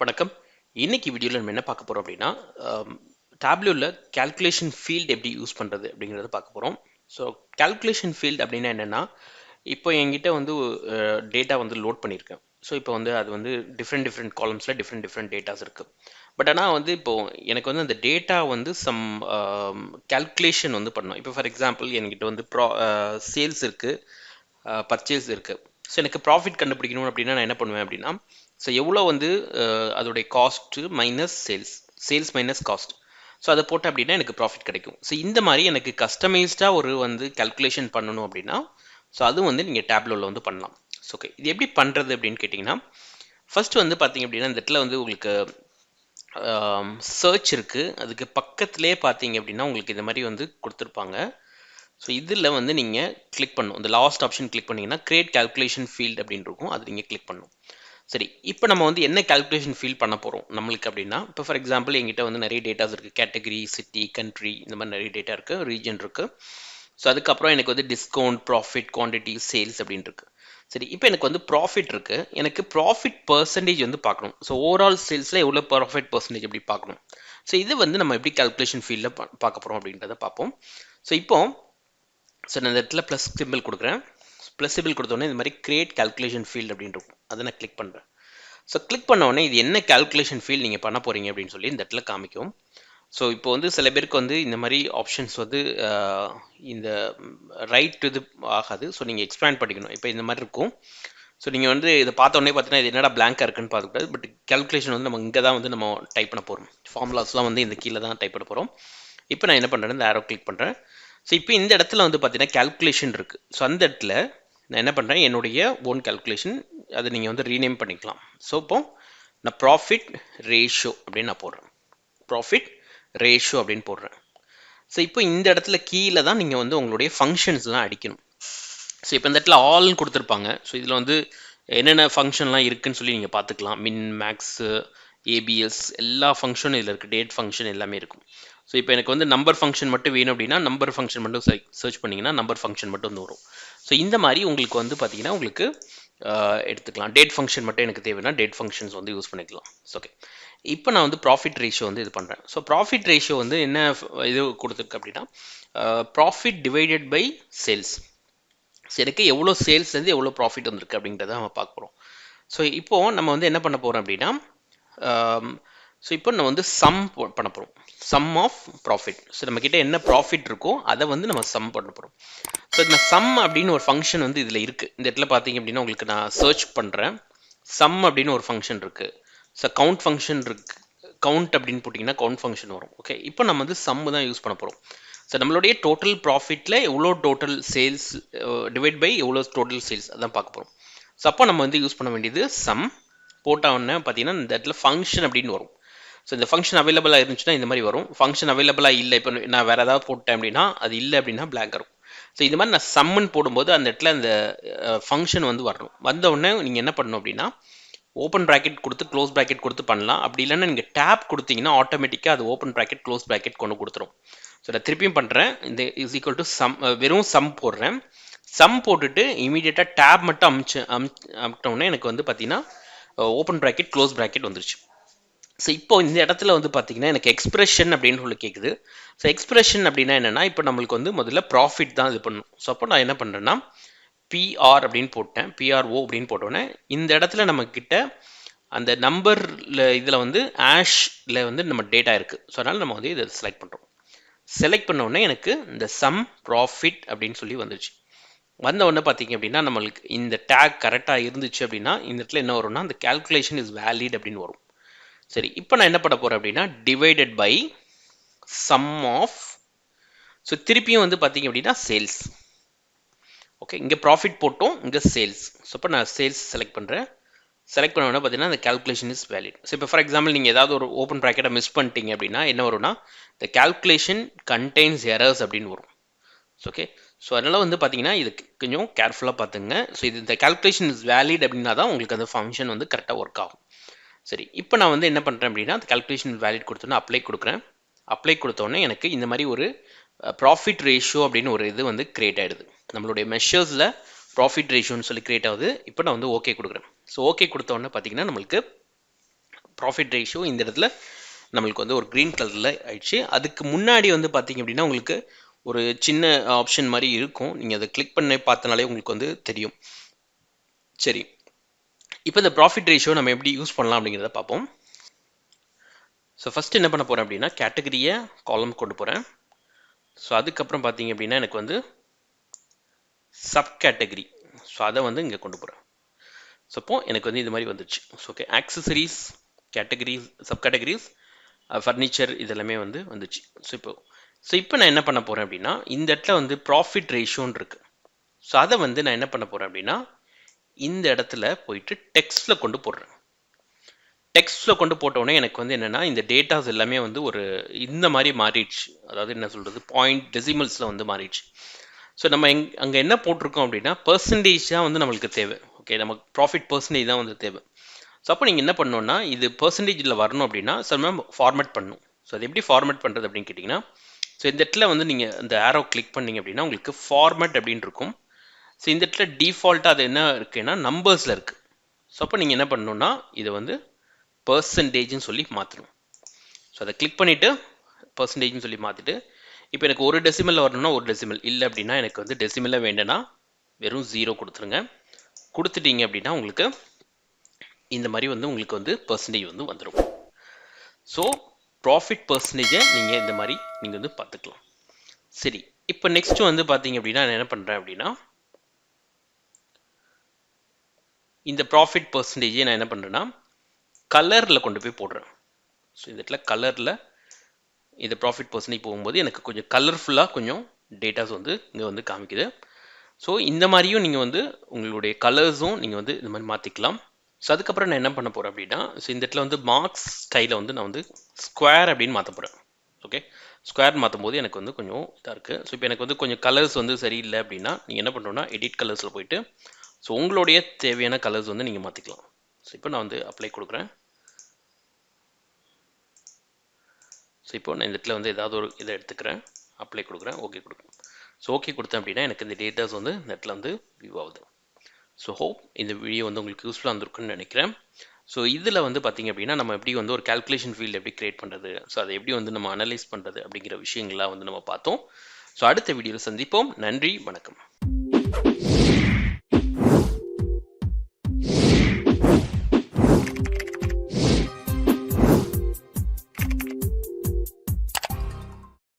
வணக்கம். இன்னைக்கு வீடியோவில் நம்ம என்ன பார்க்க போகிறோம் அப்படின்னா டேப்லூவில் கால்குலேஷன் ஃபீல்டு எப்படி யூஸ் பண்ணுறது அப்படிங்கிறத பார்க்க போகிறோம் ஸோ கால்குலேஷன் ஃபீல்டு அப்படின்னா என்னென்னா இப்போ என்கிட்ட வந்து டேட்டா வந்து லோட் பண்ணியிருக்கேன். ஸோ இப்போ வந்து அது வந்து டிஃப்ரெண்ட் டிஃப்ரெண்ட் காலம்ஸில் டிஃப்ரெண்ட் டிஃப்ரெண்ட் டேட்டாஸ் இருக்குது பட் ஆனால் வந்து இப்போது எனக்கு வந்து அந்த டேட்டா வந்து சம் கால்குலேஷன் வந்து பண்ணணும். இப்போ ஃபார் எக்ஸாம்பிள் என்கிட்ட வந்து ப்ரா சேல்ஸ் இருக்குது பர்ச்சேஸ் இருக்குது ஸோ எனக்கு ப்ராஃபிட் கண்டுபிடிக்கணும் அப்படின்னா நான் என்ன பண்ணுவேன் அப்படின்னா ஸோ எவ்வளோ வந்து அதோடைய cost minus sales sales minus cost so அதை போட்டேன் அப்படின்னா எனக்கு ப்ராஃபிட் கிடைக்கும். ஸோ இந்த மாதிரி எனக்கு கஸ்டமைஸ்டாக ஒரு வந்து கால்குலேஷன் பண்ணணும் அப்படின்னா ஸோ அதுவும் வந்து நீங்கள் டேப்லோவில் வந்து பண்ணலாம். ஸோ ஓகே இது எப்படி பண்ணுறது அப்படின்னு கேட்டிங்கன்னா ஃபர்ஸ்ட் வந்து பார்த்தீங்க அப்படின்னா இந்த இடத்துல வந்து உங்களுக்கு சர்ச் இருக்குது அதுக்கு பக்கத்துலேயே பார்த்தீங்க அப்படின்னா உங்களுக்கு இந்த மாதிரி வந்து கொடுத்துருப்பாங்க. ஸோ இதில் வந்து நீங்கள் கிளிக் பண்ணணும். இந்த லாஸ்ட் ஆப்ஷன் கிளிக் பண்ணிங்கன்னா க்ரியேட் கால்குலேஷன் ஃபீல்ட் அப்படின்னு இருக்கும். அது நீங்கள் கிளிக் பண்ணணும். சரி இப்போ நம்ம வந்து என்ன கால்குலேஷன் ஃபீல் பண்ண போகிறோம் நம்மளுக்கு அப்படின்னா இப்போ ஃபார் எக்ஸாம்பிள் எங்கிட்ட வந்து நிறைய டேட்டாஸ் இருக்குது கேட்டகரி சிட்டி கண்ட்ரி இந்த மாதிரி நிறைய டேட்டா இருக்குது ரீஜன் இருக்குது ஸோ அதுக்கப்புறம் எனக்கு வந்து டிஸ்கவுண்ட் ப்ராஃபிட் குவான்டிட்டி சேல்ஸ் அப்படின்னு இருக்கு. சரி இப்போ எனக்கு வந்து ப்ராஃபிட் இருக்குது எனக்கு ப்ராஃபிட் பர்சன்டேஜ் வந்து பார்க்கணும். ஸோ ஓவரால் சேல்ஸில் எவ்வளோ ப்ராஃபிட் பர்சன்டேஜ் எப்படி பார்க்கணும்? ஸோ இது வந்து நம்ம எப்படி கால்குலேஷன் ஃபீல்டில் பார்க்க போகிறோம் அப்படின்றத பார்ப்போம். ஸோ இப்போ ஸோ நான் இந்த இடத்துல ப்ளஸ் சிம்பிள் கொடுக்குறேன். ப்ளஸ் சிம்பிள் இந்த மாதிரி கிரியேட் கால்குலேஷன் ஃபீல்டு அப்படின்னு இருக்கும். அதை நான் கிளிக் பண்ணுறேன் ஸோ கிளிக் பண்ண உடனே இது என்ன கால்குலேஷன் ஃபீல்ட் நீங்கள் பண்ண போகிறீங்க அப்படின்னு சொல்லி இந்த இடத்துல காமிக்கும். ஸோ இப்போ வந்து சில பேருக்கு வந்து இந்த மாதிரி ஆப்ஷன்ஸ் வந்து இந்த ரைட் இது ஆகாது. ஸோ நீங்கள் எக்ஸ்பேண்ட் பண்ணிக்கணும். இப்போ இந்த மாதிரி இருக்கும். ஸோ நீங்கள் வந்து இதை பார்த்தோன்னே பார்த்தீங்கன்னா இது என்னடா பிளாங்காக இருக்குன்னு பார்க்கக்கூடாது. பட் கால்குலேஷன் வந்து நம்ம இங்கே தான் வந்து நம்ம டைப் பண்ண போகிறோம் ஃபார்முலாஸ்லாம் வந்து இந்த கீழே தான் டைப் பண்ண போகிறோம் இப்போ நான் என்ன பண்ணுறேன் இந்த ஆரோ கிளிக் பண்ணுறேன் ஸோ இப்போ இந்த இடத்துல வந்து பார்த்தீங்கன்னா கால்குலேஷன் இருக்குது ஸோ அந்த இடத்துல நான் என்ன பண்ணுறேன் என்னுடைய ஓன் கால்குலேஷன் அதை நீங்கள் வந்து ரீநேம் பண்ணிக்கலாம். ஸோ இப்போ நான் ப்ராஃபிட் ரேஷியோ அப்படின்னு நான் போடுறேன். ப்ராஃபிட் ரேஷியோ அப்படின்னு போடுறேன். ஸோ இப்போ இந்த இடத்துல கீழே தான் நீங்கள் வந்து உங்களுடைய ஃபங்க்ஷன்ஸ்லாம் அடிக்கணும். ஸோ இப்போ இந்த இடத்துல ஆல்னு கொடுத்துருப்பாங்க. ஸோ இதில் வந்து என்னென்ன ஃபங்க்ஷன்லாம் இருக்குன்னு சொல்லி நீங்கள் பார்த்துக்கலாம். மின் மேக்ஸு ஏபிஎஸ் எல்லா ஃபங்க்ஷனும் இதில் இருக்குது டேட் ஃபங்க்ஷன் எல்லாமே இருக்கும். ஸோ இப்போ எனக்கு வந்து நம்பர் ஃபங்க்ஷன் மட்டும் வேணும் அப்படின்னா நம்பர் ஃபங்க்ஷன் மட்டும் சர்ச் பண்ணிங்கன்னா நம்பர் ஃபங்க்ஷன் மட்டும் வந்து வரும். ஸோ இந்த மாதிரி உங்களுக்கு வந்து பார்த்தீங்கன்னா உங்களுக்கு எடுத்துக்கலாம். டேட் ஃபங்க்ஷன் மட்டும் எனக்கு தேவைன்னா டேட் ஃபங்க்ஷன்ஸ் வந்து யூஸ் பண்ணிக்கலாம். ஓகே இப்போ நான் வந்து ப்ராஃபிட் ரேஷியோ வந்து இது பண்ணுறேன் ஸோ ப்ராஃபிட் ரேஷியோ வந்து என்ன இது கொடுத்துருக்கு அப்படின்னா profit divided by sales so எனக்கு எவ்வளோ சேல்ஸ்லேருந்து எவ்வளோ ப்ராஃபிட் வந்திருக்கு அப்படின்றத நம்ம பார்க்க போகிறோம் ஸோ இப்போது நம்ம வந்து என்ன பண்ண போகிறோம் அப்படின்னா ஸோ இப்போ நம்ம வந்து சம் பண்ண போகிறோம் சம் ஆஃப் ப்ராஃபிட் ஸோ நம்மக்கிட்ட என்ன ப்ராஃபிட் இருக்கோ அதை வந்து நம்ம சம் பண்ண போகிறோம் ஸோ இந்த சம் அப்படின்னு ஒரு ஃபங்க்ஷன் வந்து இதில் இருக்குது இந்த இடத்துல பார்த்தீங்க அப்படின்னா உங்களுக்கு நான் சர்ச் பண்ணுறேன் சம் அப்படின்னு ஒரு ஃபங்க்ஷன் இருக்குது ஸோ கவுண்ட் ஃபங்க்ஷன் இருக்கு. கவுண்ட் அப்படின்னு போட்டிங்கன்னா கவுண்ட் ஃபங்க்ஷன் வரும். ஓகே இப்போ நம்ம வந்து சம் தான் யூஸ் பண்ண போகிறோம் ஸோ நம்மளுடைய டோட்டல் ப்ராஃபிட்டில் எவ்வளோ டோட்டல் சேல்ஸ் டிவைட் பை எவ்வளோ டோட்டல் சேல்ஸ் அதான் பார்க்க போகிறோம் ஸோ அப்போ நம்ம வந்து யூஸ் பண்ண வேண்டியது சம் போட்டால் பார்த்தீங்கன்னா இந்த இடத்துல ஃபங்க்ஷன் அப்படின்னு வரும். ஸோ இந்த ஃபங்க்ஷன் அவைலபிளாக இருந்துச்சுன்னா இந்த மாதிரி வரும். ஃபங்க்ஷன் அவைலபிளாக இல்லை. இப்போ நான் வேறு ஏதாவது போட்டேன் அப்படின்னா அது இல்லை அப்படின்னா பிளாக் இருக்கும். ஸோ இது மாதிரி நான் சம்மன் போடும்போது அந்த இடத்துல அந்த ஃபங்க்ஷன் வந்து வரணும். வந்த உடனே நீங்கள் என்ன பண்ணணும் அப்படின்னா ஓப்பன் ப்ராக்கெட் கொடுத்து க்ளோஸ் ப்ராக்கெட் கொடுத்து பண்ணலாம். அப்படி இல்லைன்னா நீங்கள் டேப் கொடுத்தீங்கன்னா ஆட்டோமேட்டிக்காக அது ஓப்பன் ப்ராக்கெட் க்ளோஸ் ப்ராக்கெட் கொண்டு கொடுத்துரும். ஸோ நான் திருப்பியும் பண்ணுறேன் இந்த இஸ் ஈக்குவல் டு சம் வெறும் சம் போடுறேன். சம் போட்டுட்டு இமீடியட்டாக டேப் மட்டும் அமிச்சு அமிச்சோடனே எனக்கு வந்து பார்த்தீங்கன்னா ஓப்பன் ப்ராக்கெட் க்ளோஸ் ப்ராக்கெட் வந்துருச்சு. ஸோ இப்போ இந்த இடத்துல வந்து பார்த்தீங்கன்னா எனக்கு எக்ஸ்பிரஷன் அப்படின்னு சொல்லி கேட்குது ஸோ எக்ஸ்பிரஷன் அப்படின்னா என்னென்னா இப்போ நம்மளுக்கு வந்து முதல்ல ப்ராஃபிட் தான் இது பண்ணும். ஸோ அப்போ நான் என்ன பண்ணுறேன்னா பிஆர் அப்படின்னு போட்டேன். பிஆர்ஓ அப்படின்னு போட்டோன்னே இந்த இடத்துல நம்மக்கிட்ட அந்த நம்பரில் இதில் வந்து ஆஷில் வந்து நம்ம டேட்டா இருக்குது ஸோ அதனால் நம்ம வந்து இதை செலக்ட் பண்ணுறோம் செலக்ட் பண்ண எனக்கு இந்த சம் ப்ராஃபிட் அப்படின்னு சொல்லி வந்துச்சு வந்த உடனே பார்த்தீங்க அப்படின்னா நம்மளுக்கு இந்த டேக் கரெக்டாக இருந்துச்சு அப்படின்னா இந்த இடத்துல என்ன வரும்னா அந்த கால்குலேஷன் இஸ் வேலிட் அப்படின்னு வரும். சரி இப்போ நான் என்ன பண்ண போகிறேன் அப்படின்னா divided by sum of so திருப்பியும் வந்து பார்த்தீங்க அப்படின்னா சேல்ஸ் ஓகே இங்கே ப்ராஃபிட் போட்டோம் இங்கே சேல்ஸ் ஸோ இப்போ நான் சேல்ஸ் செலக்ட் பண்ணுறேன் செலக்ட் பண்ண உடனே பார்த்தீங்கன்னா அந்த கால்குலேஷன் இஸ் வேலிட் ஸோ இப்போ ஃபார் எக்ஸாம்பிள் நீங்கள் ஏதாவது ஒரு ஓப்பன் ப்ராக்கெட்டை மிஸ் பண்ணிட்டீங்க அப்படின்னா என்ன வரும்னா இந்த கால்குலேஷன் கண்டெய்ன்ஸ் எரர்ஸ் அப்படின்னு வரும். ஓகே ஸோ அதனால் வந்து பார்த்தீங்கன்னா இது கொஞ்சம் கேர்ஃபுல்லாக பார்த்துங்க ஸோ இது இந்த கால்குலேஷன் இஸ் வேலிட் அப்படின்னா தான் உங்களுக்கு அந்த ஃபங்க்ஷன் வந்து கரெக்டாக ஒர்க் ஆகும். சரி இப்போ நான் வந்து என்ன பண்ணுறேன் அப்படின்னா அந்த கால்குலேஷன் வேலிட் கொடுத்தோன்னே அப்ளை கொடுக்குறேன். அப்ளை கொடுத்தோன்னே எனக்கு இந்த மாதிரி ஒரு ப்ராஃபிட் ரேஷியோ அப்படின்னு ஒரு இது வந்து கிரியேட் ஆகிடுது நம்மளுடைய மெஷர்ஸில் ப்ராஃபிட் ரேஷியோன்னு சொல்லி கிரியேட் ஆகுது. இப்போ நான் வந்து ஓகே கொடுக்குறேன். ஸோ ஓகே கொடுத்தோன்னே பார்த்தீங்கன்னா நம்மளுக்கு ப்ராஃபிட் ரேஷியோ இந்த இடத்துல நம்மளுக்கு வந்து ஒரு க்ரீன் கலரில் ஆயிடுச்சு. அதுக்கு முன்னாடி வந்து பார்த்தீங்க அப்படின்னா உங்களுக்கு ஒரு சின்ன ஆப்ஷன் மாதிரி இருக்கும். நீங்கள் அதை கிளிக் பண்ணி பார்த்தனாலே உங்களுக்கு வந்து தெரியும். சரி. இப்போ இந்த ப்ராஃபிட் ரேஷியோ நம்ம எப்படி யூஸ் பண்ணலாம் அப்படிங்கிறத பார்ப்போம். ஸோ ஃபஸ்ட் என்ன பண்ண போகிறேன் அப்படின்னா கேட்டகரியை காலம் கொண்டு போகிறேன் ஸோ அதுக்கப்புறம் பார்த்தீங்க அப்படின்னா எனக்கு வந்து சப் கேட்டகரி ஸோ அதை வந்து இங்கே கொண்டு போகிறேன் ஸோ அப்போ எனக்கு வந்து இது மாதிரி வந்துச்சு. So okay accessories categories sub categories furniture இதெல்லாமே வந்து வந்துச்சு. ஸோ இப்போ ஸோ இப்போ நான் என்ன பண்ண போகிறேன் அப்படின்னா இந்த இடத்துல வந்து ப்ராஃபிட் ரேஷியோன்னு இருக்குது ஸோ அதை வந்து நான் என்ன பண்ண போகிறேன் அப்படின்னா இந்த இடத்துல போயிட்டு டெக்ஸ்ட்டில் கொண்டு போடுறேன் டெக்ஸ்ட்டில் கொண்டு போட்டோடனே எனக்கு வந்து என்னென்னா இந்த டேட்டாஸ் எல்லாமே வந்து ஒரு இந்த மாதிரி மாறிடுச்சு. அதாவது என்ன சொல்கிறது பாயிண்ட் டெசிமல்ஸில் வந்து மாறிடுச்சு. ஸோ நம்ம எங் அங்கே என்ன போட்டிருக்கோம் அப்படின்னா பர்சன்டேஜ் தான் வந்து நம்மளுக்கு தேவை. ஓகே நமக்கு ப்ராஃபிட் பர்சன்டேஜ் தான் வந்து தேவை. ஸோ அப்போ நீங்கள் என்ன பண்ணணும்னா இது பர்சன்டேஜில் வரணும் அப்படின்னா சில மேம் ஃபார்மேட் பண்ணணும். ஸோ அது எப்படி ஃபார்மேட் பண்ணுறது அப்படின்னு கேட்டிங்கன்னா ஸோ இந்த இடத்துல வந்து நீங்கள் இந்த ஆரோ கிளிக் பண்ணீங்க அப்படின்னா உங்களுக்கு ஃபார்மேட் அப்படின்னு இருக்கும். ஸோ இந்த இடத்துல டிஃபால்ட்டாக அது என்ன இருக்குன்னா நம்பர்ஸில் இருக்குது ஸோ அப்போ நீங்கள் என்ன பண்ணணும்னா இதை வந்து பர்சன்டேஜ்னு சொல்லி மாற்றணும் ஸோ அதை கிளிக் பண்ணிவிட்டு பர்சன்டேஜ்னு சொல்லி மாற்றிட்டு இப்போ எனக்கு ஒரு டெசிமலில் வரணும்னா ஒரு டெசிமல் இல்லை அப்படின்னா எனக்கு வந்து டெசிமலில் வேண்டனா வெறும் ஜீரோ கொடுத்துருங்க. கொடுத்துட்டீங்க அப்படின்னா உங்களுக்கு இந்த மாதிரி வந்து உங்களுக்கு வந்து பர்சன்டேஜ் வந்து வந்துடும் ஸோ ப்ராஃபிட் பர்சன்டேஜை நீங்கள் இந்த மாதிரி நீங்கள் வந்து பார்த்துக்கலாம். சரி இப்போ நெக்ஸ்ட் வந்து பார்த்தீங்க அப்படின்னா நான் என்ன பண்ணுறேன் அப்படின்னா இந்த ப்ராஃபிட் பர்சன்டேஜை நான் என்ன பண்ணுறேன்னா கலரில் கொண்டு போய் போடுறேன். ஸோ இந்த இடத்துல கலரில் இந்த ப்ராஃபிட் பர்சன்டேஜ் போகும்போது எனக்கு கொஞ்சம் கலர்ஃபுல்லாக கொஞ்சம் டேட்டாஸ் வந்து இங்கே வந்து காமிக்குது. ஸோ இந்த மாதிரியும் நீங்கள் வந்து உங்களுடைய கலர்ஸும் நீங்கள் வந்து இந்த மாதிரி மாற்றிக்கலாம் ஸோ அதுக்கப்புறம் நான் என்ன பண்ண போகிறேன் அப்படின்னா ஸோ இந்த இடத்துல வந்து மார்க்ஸ் ஸ்டைலை வந்து நான் வந்து ஸ்கொயர் அப்படின்னு மாற்ற போகிறேன் ஓகே ஸ்கொயர் மாற்றும் போது எனக்கு வந்து கொஞ்சம் இதாக இருக்குது ஸோ இப்போ எனக்கு வந்து கொஞ்சம் கலர்ஸ் வந்து சரியில்லை அப்படின்னா நீங்கள் என்ன பண்ணுறோன்னா எடிட் கலர்ஸில் போயிட்டு ஸோ உங்களுடைய தேவையான கலர்ஸ் வந்து நீங்கள் மாற்றிக்கலாம் ஸோ இப்போ நான் வந்து அப்ளை கொடுக்குறேன். ஸோ இப்போ நான் இந்த இடத்துல வந்து ஏதாவது ஒரு இதை எடுத்துக்கிறேன். அப்ளை கொடுக்குறேன். ஓகே கொடுக்குறேன். ஸோ ஓகே கொடுத்தேன் அப்படின்னா எனக்கு இந்த டேட்டாஸ் வந்து இந்த இடத்துல வந்து வியூ ஆகுது. ஸோ ஹோப் இந்த வீடியோ வந்து உங்களுக்கு யூஸ்ஃபுல்லாக இருந்திருக்குன்னு நினைக்கிறேன். ஸோ இதில் வந்து பார்த்திங்க அப்படின்னா நம்ம எப்படி வந்து ஒரு கால்குலேஷன் ஃபீல்டு எப்படி க்ரியேட் பண்ணுறது ஸோ அதை எப்படி வந்து நம்ம அனலைஸ் பண்ணுறது அப்படிங்கிற விஷயங்கள்லாம் வந்து நம்ம பார்த்தோம். ஸோ அடுத்த வீடியோவில் சந்திப்போம். நன்றி. வணக்கம்.